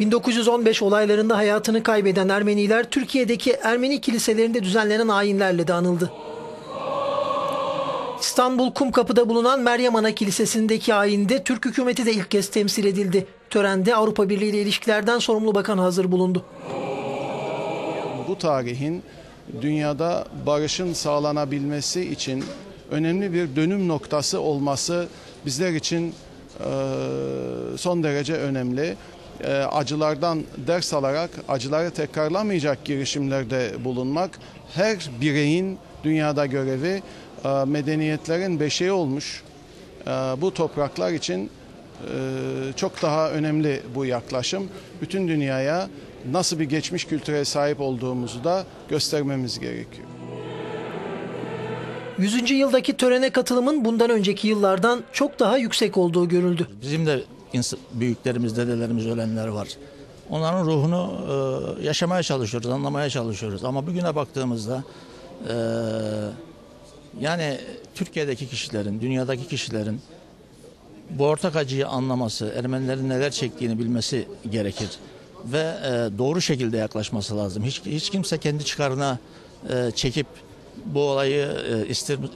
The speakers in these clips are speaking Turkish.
1915 olaylarında hayatını kaybeden Ermeniler Türkiye'deki Ermeni kiliselerinde düzenlenen ayinlerle de anıldı. İstanbul Kumkapı'da bulunan Meryem Ana Kilisesi'ndeki ayinde Türk hükümeti de ilk kez temsil edildi. Törende Avrupa Birliği ile ilişkilerden sorumlu bakan hazır bulundu. Bu tarihin dünyada barışın sağlanabilmesi için önemli bir dönüm noktası olması bizler için son derece önemli. E, acılardan ders alarak acıları tekrarlamayacak girişimlerde bulunmak her bireyin dünyada görevi e, medeniyetlerin beşiği olmuş. E, bu topraklar için e, çok daha önemli bu yaklaşım. Bütün dünyaya nasıl bir geçmiş kültüre sahip olduğumuzu da göstermemiz gerekiyor. 100. yıldaki törene katılımın bundan önceki yıllardan çok daha yüksek olduğu görüldü. Bizim de büyüklerimiz, dedelerimiz ölenler var. Onların ruhunu e, yaşamaya çalışıyoruz, anlamaya çalışıyoruz. Ama bugüne baktığımızda e, yani Türkiye'deki kişilerin, dünyadaki kişilerin bu ortak acıyı anlaması, Ermenilerin neler çektiğini bilmesi gerekir. Ve e, doğru şekilde yaklaşması lazım. Hiç, hiç kimse kendi çıkarına çekip bu olayı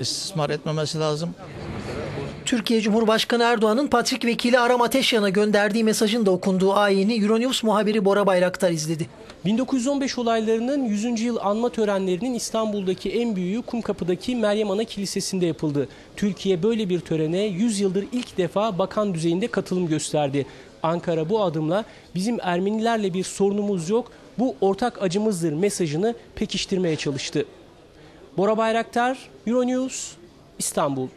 istismar etmemesi lazım. Türkiye Cumhurbaşkanı Erdoğan'ın Patrik Vekili Aram Ateşyan'a gönderdiği mesajın da okunduğu ayini Euronews muhabiri Bora Bayraktar izledi. 1915 olaylarının 100. yıl anma törenlerinin İstanbul'daki en büyüğü Kumkapı'daki Meryem Ana Kilisesi'nde yapıldı. Türkiye böyle bir törene 100 yıldır ilk defa bakan düzeyinde katılım gösterdi. Ankara bu adımla bizim Ermenilerle bir sorunumuz yok, bu ortak acımızdır mesajını pekiştirmeye çalıştı. Bora Bayraktar, Euronews, İstanbul.